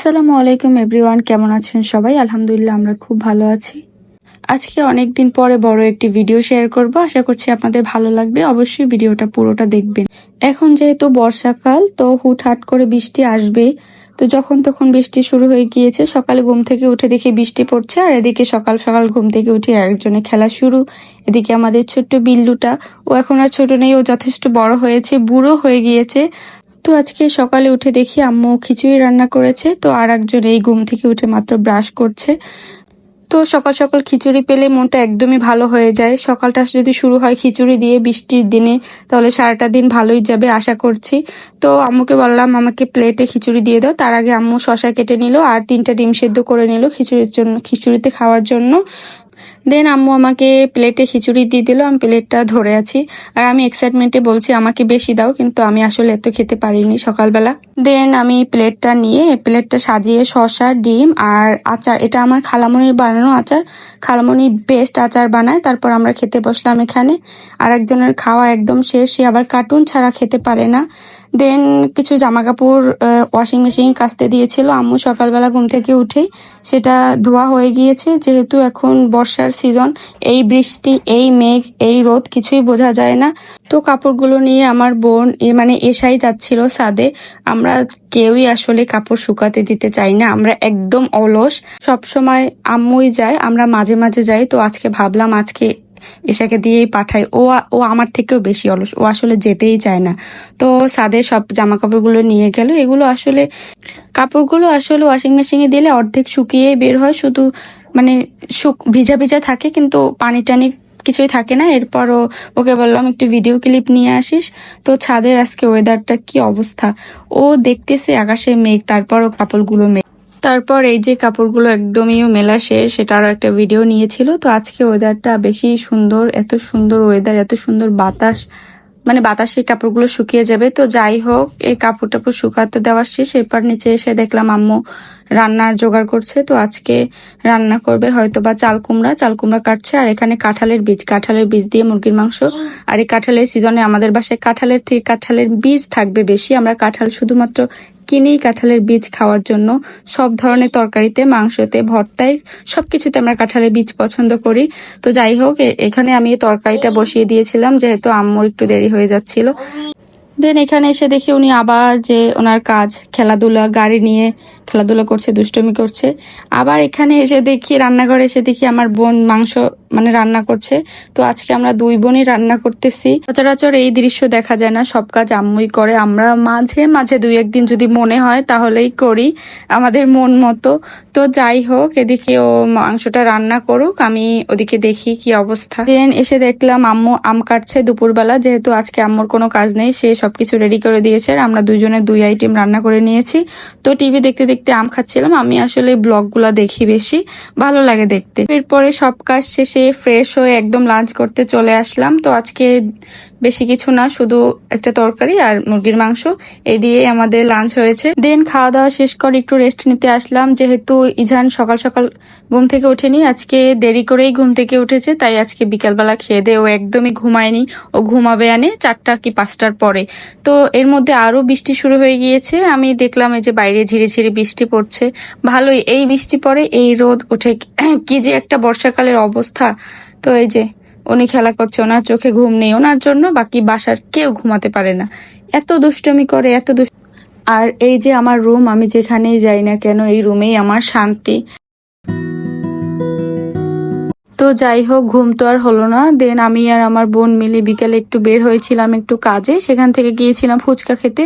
আসসালামু আলাইকুম এভরিওয়ান, কেমন আছেন সবাই? আলহামদুলিল্লাহ, আমরা খুব ভালো আছি। আজকে অনেক দিন পরে বড় একটি ভিডিও শেয়ার করব। আশা করছি আপনাদের ভালো লাগবে। অবশ্যই ভিডিওটা পুরোটা দেখবেন। এখন যেহেতু বর্ষাকাল, তো হুটহাট করে বৃষ্টি আসবে। তো যখন তখন বৃষ্টি শুরু হয়ে গিয়েছে। সকালে ঘুম থেকে উঠে দেখি বৃষ্টি পড়ছে। আর এদিকে সকাল সকাল ঘুম থেকে উঠে একজনে খেলা শুরু। এদিকে আমাদের ছোট্ট বিল্লুটা, ও এখন আর ছোট নেই, ও যথেষ্ট বড় হয়েছে, বুড়ো হয়ে গিয়েছে। তো আজকে সকালে উঠে দেখি আম্মু খিচুড়ি রান্না করেছে, তো আর একজন এই ঘুম থেকে উঠে মাত্র ব্রাশ করছে। তো সকাল সকাল খিচুড়ি পেলে মনটা একদমই ভালো হয়ে যায়। সকালটা যদি শুরু হয় খিচুড়ি দিয়ে বৃষ্টির দিনে, তাহলে সারাটা দিন ভালোই যাবে আশা করছি। তো আম্মুকে বললাম, আমাকে প্লেটে খিচুড়ি দিয়ে দাও। তার আগে আম্মু শশা কেটে নিল আর তিনটা ডিম সেদ্ধ করে নিল খিচুড়ির জন্য খিচুড়িতে খাওয়ার জন্য। দেন আম্মু আমাকে প্লেটে খিচুড়ি দিয়ে দিল, আমি প্লেটটা ধরে আছি। আর আমি এক্সাইটমেন্টে বলছি, আমাকে বেশি দাও, কিন্তু আমি আসলে এত খেতে পারিনি সকালবেলা। দেন আমি প্লেটটা নিয়ে প্লেটটা সাজিয়ে শসা, ডিম আর আচার, এটা আমার খালামনির বানানো আচার। খালামনি বেস্ট আচার বানায়, তারপর আমরা খেতে বসলাম এখানে। আর একজনের খাওয়া একদম শেষ, সে আবার কার্টুন ছাড়া খেতে পারে না। দেন কিছু জামা কাপড় ওয়াশিং মেশিন কাচতে দিয়েছিল। আম্মু সকালবেলা ঘুম থেকে উঠেই সেটা ধোয়া হয়ে গিয়েছে। যেহেতু এখন বর্ষার সিজন এই বৃষ্টি, এই মেঘ, এই রোদ কিছুই বোঝা যায় না। তো কাপড়গুলো নিয়ে আমার বোন মানে এসাই যাচ্ছিল সাদে। আমরা কেউই আসলে কাপড় শুকাতে দিতে চাই না। আমরা একদম অলস। সব সময় আম্মুই যায়, আমরা মাঝে মাঝে যাই। তো আজকে ভাবলাম, আজকে এসাকে দিয়েই পাঠাই। ও ও আমার থেকেও বেশি অলস। ও আসলে যেতেই চায় না। তো সাদের সব জামা কাপড়গুলো নিয়ে গেল। এগুলো আসলে, কাপড়গুলো আসলে ওয়াশিং মেশিনে দিলে অর্ধেক শুকিয়ে বের হয়। শুধু মানে শুক, ভিজা ভিজা থাকে, কিন্তু পানি টানি কিছুই থাকে না। এরপরও ওকে বললাম, একটু ভিডিও ক্লিপ নিয়ে আসিস? তো ছাদের আজকে ওয়েদারটা কি অবস্থা? ও দেখতেছে আকাশে মেঘ, তারপরও কাপড়গুলো মেঘ তারপর এই যে কাপড়গুলো একদমই মেলা শেষ সেটারও একটা ভিডিও নিয়েছিল। তো আজকে ওয়েদারটা বেশি সুন্দর, এত সুন্দর ওয়েদার এত সুন্দর বাতাস। মানে বাতাসে কাপড়গুলো শুকিয়ে যাবে। তো যাই হোক, এই কাপড় টাপড় শুকাতে দেওয়ার শেষ এরপর নিচে এসে দেখলাম আম্মু রান্নার জোগাড় করছে। তো আজকে রান্না করবে হয়তো বা চাল কুমড়া। চাল কুমড়া কাটছে আর এখানে কাঁঠালের বীজ কাঁঠালের বীজ দিয়ে মুরগির মাংস। আর এই কাঁঠালের সিজনে আমাদের বাসায় কাঁঠালের থেকে কাঁঠালের বীজ থাকবে বেশি। আমরা কাঁঠাল শুধুমাত্র কিনেই কাঁঠালের বীজ খাওয়ার জন্য সব ধরনের তরকারিতে, মাংসতে, ভর্তায় সবকিছুতে আমরা কাঁঠালের বীজ পছন্দ করি। তো যাই হোক এখানে আমি তরকারিটা বসিয়ে দিয়েছিলাম, যেহেতু আম্মুর একটু দেরি হয়ে যাচ্ছিল। দেন এখানে এসে দেখি উনি আবার যে ওনার কাজ, খেলাধুলা, গাড়ি নিয়ে খেলাধুলা করছে, দুষ্টমি করছে। আবার এখানে এসে দেখি, রান্নাঘরে এসে দেখি আমার বোন মাংস মানে রান্না করছে। তো আজকে আমরা দুই বোনই রান্না করতেছি। সচরাচর এই দৃশ্য দেখা যায় না, সব কাজ আম্মুই করে। আমরা মাঝে মাঝে দুই একদিন যদি মনে হয় তাহলেই করি, আমাদের মন মতো। তো যাই হোক, এদিকে ও মাংসটা রান্না করুক, আমি ওদিকে দেখি কি অবস্থা। দেন এসে দেখলাম আম্মু আম কাটছে দুপুরবেলা, যেহেতু আজকে আম্মুর কোনো কাজ নেই, সে সবকিছু রেডি করে দিয়েছে আর আমরা দুজনে দুই আইটেম রান্না করে নিয়েছি। তো টিভি দেখতে দেখতে আম খাচ্ছিলাম। আমি আসলে ব্লগগুলা দেখি বেশি। ভালো লাগে দেখতে। এরপরে সব কাজ শেষে ফ্রেশ হয়ে একদম লাঞ্চ করতে চলে আসলাম। তো আজকে বেশি কিছু না, শুধু একটা তরকারি আর মুরগির মাংস। এই দিয়ে আমাদের লাঞ্চ হয়েছে। দেন খাওয়া দাওয়া শেষ করে একটু রেস্ট নিতে আসলাম। যেহেতু ইজান সকাল সকাল ঘুম থেকে ওঠেনি, আজকে দেরি করেই ঘুম থেকে উঠেছে, তাই আজকে বিকালবেলা খেয়ে দিয়ে ও একদমই ঘুমায়নি। ও ঘুমাবে আনে চারটা কি পাঁচটার পরে। তো এর মধ্যে আরও বৃষ্টি শুরু হয়ে গিয়েছে। আমি দেখলাম এই যে বাইরে ঝিরে ঝিরে বৃষ্টি পড়ছে। ভালোই, এই বৃষ্টি পরে এই রোদ ওঠে কি যে একটা বর্ষাকালের অবস্থা। তো এই যে উনি খেলা করছে, ওনার চোখে ঘুম নেই, ওনার জন্য বাকি বাসার কেউ ঘুমাতে পারে না। এত দুষ্টমি করে, এত দুষ্ট আর এই যে আমার রুম, আমি যেখানেই যাই না কেন, এই রুমেই আমার শান্তি। তো যাই হোক, ঘুম তো আর হলো না। দেন আমি আর আমার বোন মিলে বিকেলে একটু বের হয়েছিলাম একটু কাজে। সেখান থেকে গিয়েছিলাম ফুচকা খেতে।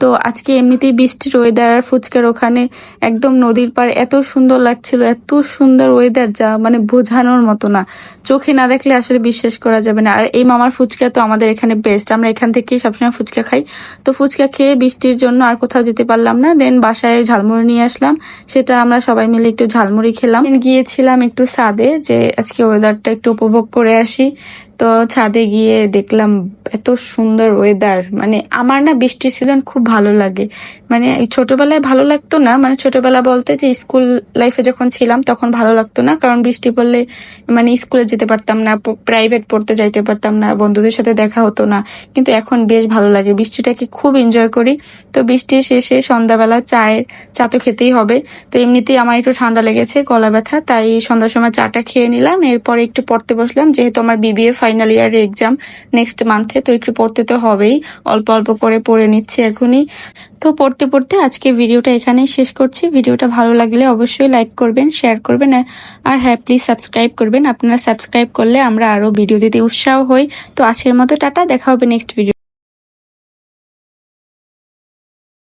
তো আজকে এমনিতেই বৃষ্টির ওয়েদার আর ফুচকার ওখানে একদম নদীর পার এত সুন্দর লাগছিল, এত সুন্দর ওয়েদার যা মানে বোঝানোর মতো না। চোখে না দেখলে আসলে বিশ্বাস করা যাবে না। আর এই মামার ফুচকা তো আমাদের এখানে বেস্ট আমরা এখান থেকেই সবসময় ফুচকা খাই। তো ফুচকা খেয়ে বৃষ্টির জন্য আর কোথাও যেতে পারলাম না। দেন বাসায় ঝালমুড়ি নিয়ে আসলাম। সেটা আমরা সবাই মিলে একটু ঝালমুড়ি খেলাম। গিয়েছিলাম একটু সাদে যে আজকে ওয়েদারটা একটু উপভোগ করে আসি। তো ছাদে গিয়ে দেখলাম এত সুন্দর ওয়েদার মানে আমার না বৃষ্টির সিজন খুব ভালো লাগে। মানে ছোটবেলায় ভালো লাগতো না। মানে ছোটবেলা বলতে যে স্কুল লাইফে যখন ছিলাম তখন ভালো লাগতো না। কারণ বৃষ্টি পড়লে মানে স্কুলে যেতে পারতাম না প্রাইভেট পড়তে যাইতে পারতাম না, বন্ধুদের সাথে দেখা হতো না। কিন্তু এখন বেশ ভালো লাগে। বৃষ্টিটাকে খুব এনজয় করি। তো বৃষ্টির শেষে সন্ধ্যাবেলা চায়ের, চা তো খেতেই হবে। তো এমনিতেই আমার একটু ঠান্ডা লেগেছে, গলা ব্যথা। তাই সন্ধ্যার সময় চাটা খেয়ে নিলাম। এরপরে একটু পড়তে বসলাম। যেহেতু আমার বিবিএ ফাইনাল ইয়ারের এক্সাম নেক্সট মান্থে তো একটু পড়তে তো হবেই। অল্প অল্প করে পড়ে নিচ্ছি এখনই। তো পড়তে পড়তে আজকে ভিডিওটা এখানেই শেষ করছি। ভিডিওটা ভালো লাগলে অবশ্যই লাইক করবেন শেয়ার করবেন আর হ্যাঁ প্লিজ সাবস্ক্রাইব করবেন। আপনারা সাবস্ক্রাইব করলে আমরা আরও ভিডিও দিতে উৎসাহ হই। তো আজকের মতো টাটা, দেখা হবে নেক্সট ভিডিও